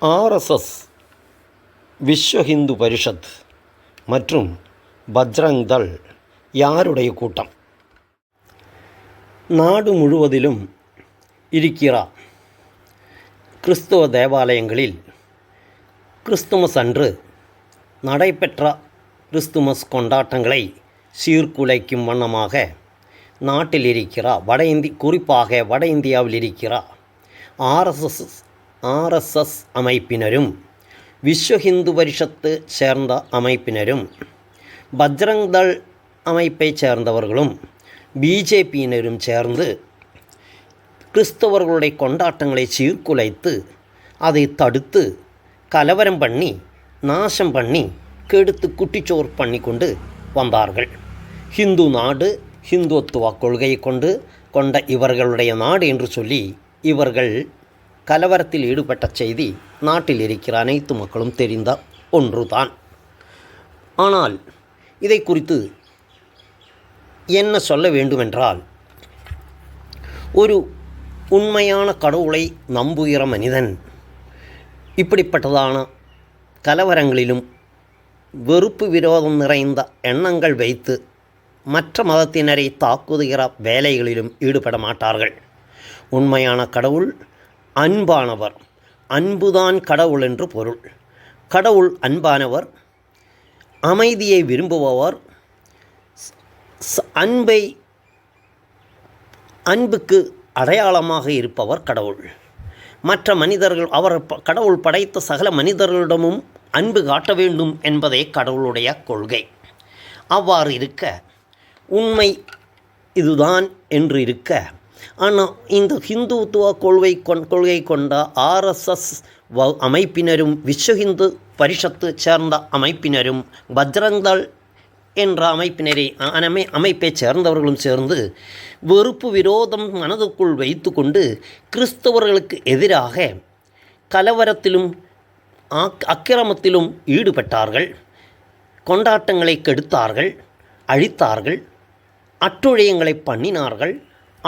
RSS விஸ்வ ஹிந்து பரிஷத் மற்றும் பஜ்ரங் தள் யாருடைய கூட்டம்? நாடு முழுவதிலும் இருக்கிற. கிறிஸ்துவ தேவாலயங்களில் கிறிஸ்துமஸ் அன்று நடைபெற்ற கிறிஸ்துமஸ் கொண்டாட்டங்களை சீர்குலைக்கும் வண்ணமாக நாட்டில் இருக்கிற. வட இந்தி குறிப்பாக வட இந்தியாவில் இருக்கிற. ஆர்எஸ்எஸ் ஆர்எஸ்எஸ் அமைப்பினரும் விஸ்வ ஹிந்து பரிஷத்து சேர்ந்த அமைப்பினரும் பஜ்ரங் தள் அமைப்பை சேர்ந்தவர்களும் பிஜேபியினரும் சேர்ந்து கிறிஸ்தவர்களுடைய கொண்டாட்டங்களை சீர்குலைத்து அதை தடுத்து கலவரம் பண்ணி நாசம் பண்ணி கெடுத்து குட்டிச்சோர் பண்ணி கொண்டு வந்தார்கள். ஹிந்து நாடு ஹிந்துத்துவ கொள்கையை கொண்டு கொண்ட இவர்களுடைய நாடு என்று சொல்லி இவர்கள் கலவரத்தில் ஈடுபட்ட செய்தி நாட்டில் இருக்கிற அனைத்து மக்களும் தெரிந்த ஒன்றுதான். ஆனால் இதை குறித்து என்ன சொல்ல வேண்டுமென்றால் ஒரு உண்மையான கடவுளை நம்புகிற மனிதன் இப்படிப்பட்டதான கலவரங்களிலும் வெறுப்பு விரோதம் நிறைந்த எண்ணங்கள் வைத்து மற்ற மதத்தினரை தாக்குகிற வேலைகளிலும் ஈடுபட மாட்டார்கள். உண்மையான கடவுள் அன்பானவர். அன்புதான் கடவுள் என்று பொருள். கடவுள் அன்பானவர் அமைதியை விரும்புபவர் அன்பை அன்புக்கு அடையாளமாக இருப்பவர் கடவுள். மற்ற மனிதர்கள் அவர் கடவுள் படைத்த சகல மனிதர்களிடமும் அன்பு காட்ட வேண்டும் என்பதே கடவுளுடைய கொள்கை. அவ்வாறு இருக்க உண்மை இதுதான் என்று இருக்க ஆனால் இந்த ஹிந்துத்துவ கொள்கை கொண் கொள்கை கொண்ட ஆர்எஸ்எஸ் வ அமைப்பினரும் விஸ்வ ஹிந்து பரிஷத்து சேர்ந்த அமைப்பினரும் பஜ்ரங்தள் என்ற அமைப்பினரை அமை அமைப்பை சேர்ந்தவர்களும் சேர்ந்து வெறுப்பு விரோதம் மனதுக்குள் வைத்துக்கொண்டு கிறிஸ்தவர்களுக்கு எதிராக கலவரத்திலும் அக்கிரமத்திலும் ஈடுபட்டார்கள். கொண்டாட்டங்களை கெடுத்தார்கள் அழித்தார்கள் அட்டுழியங்களை பண்ணினார்கள்.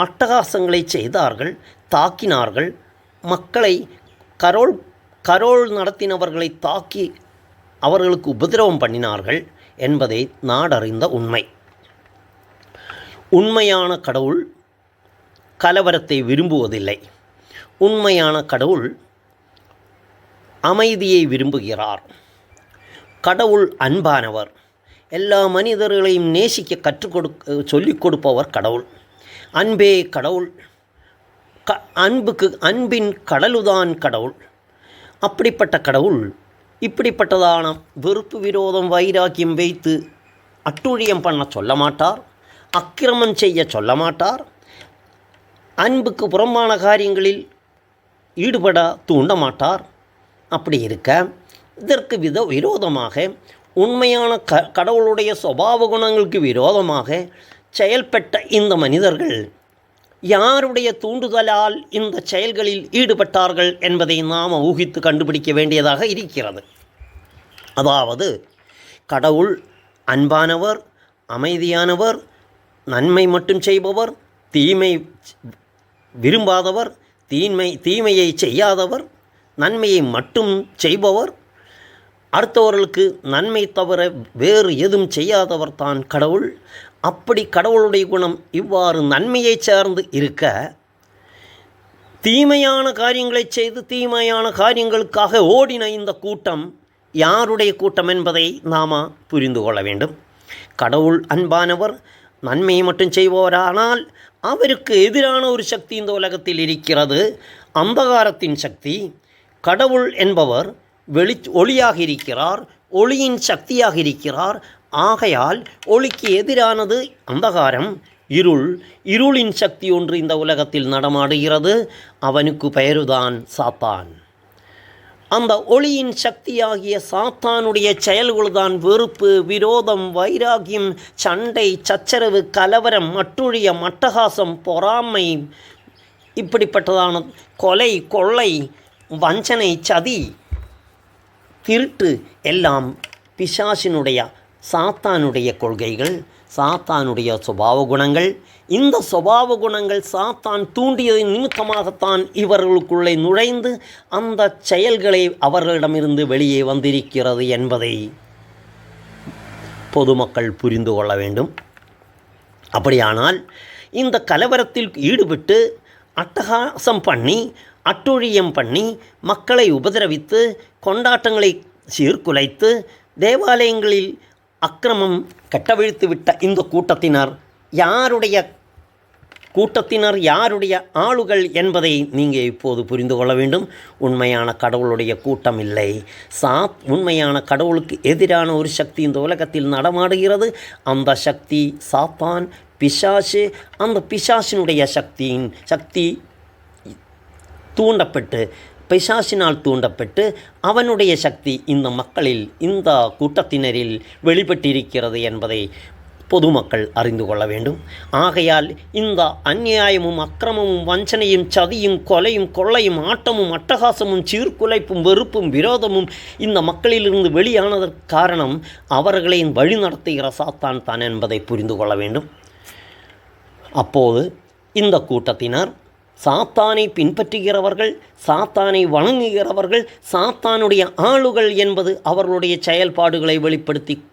அட்டகாசங்களை செய்தார்கள் தாக்கினார்கள். மக்களை கரோல் கரோல் நடத்தினவர்களை தாக்கி அவர்களுக்கு உபதிரவம் பண்ணினார்கள் என்பதை நாடறிந்த உண்மை. உண்மையான கடவுள் கலவரத்தை விரும்புவதில்லை. உண்மையான கடவுள் அமைதியை விரும்புகிறார். கடவுள் அன்பானவர். எல்லா மனிதர்களையும் நேசிக்க கற்றுக் கொடுக்க சொல்லிக் கொடுப்பவர் கடவுள். அன்பே கடவுள் க அன்புக்கு அன்பின் கடலுதான் கடவுள். அப்படிப்பட்ட கடவுள் இப்படிப்பட்டதான வெறுப்பு விரோதம் வைராக்கியம் வைத்து அட்டுழியம் பண்ண சொல்ல மாட்டார் அக்கிரமம் செய்ய சொல்ல மாட்டார் அன்புக்கு புறம்பான காரியங்களில் ஈடுபட தூண்ட மாட்டார் அப்படி இருக்க இதற்கு வித விரோதமாக உண்மையான க கடவுளுடைய சுபாவ குணங்களுக்கு விரோதமாக செயல்பட்ட இந்த மனிதர்கள் யாருடைய தூண்டுதலால் இந்த செயல்களில் ஈடுபட்டார்கள் என்பதை நாம் ஊகித்து கண்டுபிடிக்க வேண்டியதாக இருக்கிறது. அதாவது கடவுள் அன்பானவர் அமைதியானவர் நன்மை மட்டும் செய்பவர் தீமை விரும்பாதவர் தீமை தீமையை செய்யாதவர் நன்மையை மட்டும் செய்பவர் அடுத்தவர்களுக்கு நன்மை தவிர வேறு எதுவும் செய்யாதவர் தான் கடவுள். அப்படி கடவுளுடைய குணம் இவ்வாறு நன்மையை சார்ந்து இருக்க தீமையான காரியங்களை செய்து தீமையான காரியங்களுக்காக ஓடின இந்த கூட்டம் யாருடைய கூட்டம் என்பதை நாம் புரிந்து கொள்ள வேண்டும். கடவுள் அன்பானவர் நன்மையை மட்டும் செய்பவரானால் அவருக்கு எதிரான ஒரு சக்தி இந்த உலகத்தில் இருக்கிறது. அந்தகாரத்தின் சக்தி. கடவுள் என்பவர் வெளி ஒளியாக இருக்கிறார் ஒளியின் சக்தியாக இருக்கிறார். ஆகையால் ஒளிக்கு எதிரானது அந்தகாரம். இருள் இருளின் சக்தி ஒன்று இந்த உலகத்தில் நடமாடுகிறது. அவனுக்கு பெயருதான் சாத்தான். அந்த ஒளியின் சக்தியாகிய சாத்தானுடைய செயல்கள்தான் வெறுப்பு விரோதம் வைராகியம் சண்டை சச்சரவு கலவரம் மட்டுழியம் அட்டகாசம் பொறாமை இப்படிப்பட்டதான கொலை கொள்ளை வஞ்சனை சதி திருட்டு எல்லாம் பிசாசினுடைய சாத்தானுடைய கொள்கைகள் சாத்தானுடைய சுபாவ குணங்கள். இந்த சுபாவ குணங்கள் சாத்தான் தூண்டியதின் நிமித்தமாகத்தான் இவர்களுக்குள்ளே நுழைந்து அந்த செயல்களை அவர்களிடமிருந்து வெளியே வந்திருக்கிறது என்பதை பொதுமக்கள் புரிந்து கொள்ள வேண்டும். அப்படியானால் இந்த கலவரத்தில் ஈடுபட்டு அட்டகாசம் பண்ணி அட்டொழியம் பண்ணி மக்களை உபதிரவித்து கொண்டாட்டங்களை சீர்குலைத்து தேவாலயங்களில் அக்கிரமம் கட்டவிழ்த்து விட்ட இந்த கூட்டத்தினர் யாருடைய கூட்டத்தினர் யாருடைய ஆளுகள் என்பதை நீங்கள் இப்போது புரிந்து கொள்ள வேண்டும். உண்மையான கடவுளுடைய கூட்டம் இல்லை. சாத் உண்மையான கடவுளுக்கு எதிரான ஒரு சக்தி இந்த உலகத்தில் நடமாடுகிறது. அந்த சக்தி சாத்தான் பிசாசு. அந்த பிசாசினுடைய சக்தியின் சக்தி தூண்டப்பட்டு பிசாசினால் தூண்டப்பட்டு அவனுடைய சக்தி இந்த மக்களில் இந்த கூட்டத்தினரில் வெளிப்பட்டிருக்கிறது என்பதை பொதுமக்கள் அறிந்து கொள்ள வேண்டும். ஆகையால் இந்த அந்நியாயமும் அக்கிரமமும் வஞ்சனையும் சதியும் கொலையும் கொள்ளையும் ஆட்டமும் அட்டகாசமும் சீர்குலைப்பும் வெறுப்பும் விரோதமும் இந்த மக்களிலிருந்து வெளியானதற்கு காரணம் அவர்களை வழி நடத்துகிற சாத்தான் தான் என்பதை புரிந்து கொள்ள வேண்டும். அப்போது இந்த கூட்டத்தினர் சாத்தானை பின்பற்றுகிறவர்கள் சாத்தானை வணங்குகிறவர்கள் சாத்தானுடைய ஆளுகள் என்பது அவர்களுடைய செயல்பாடுகளை வெளிப்படுத்தி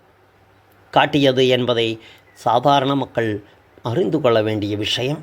காட்டியது என்பதை சாதாரண மக்கள் அறிந்து கொள்ள வேண்டிய விஷயம்.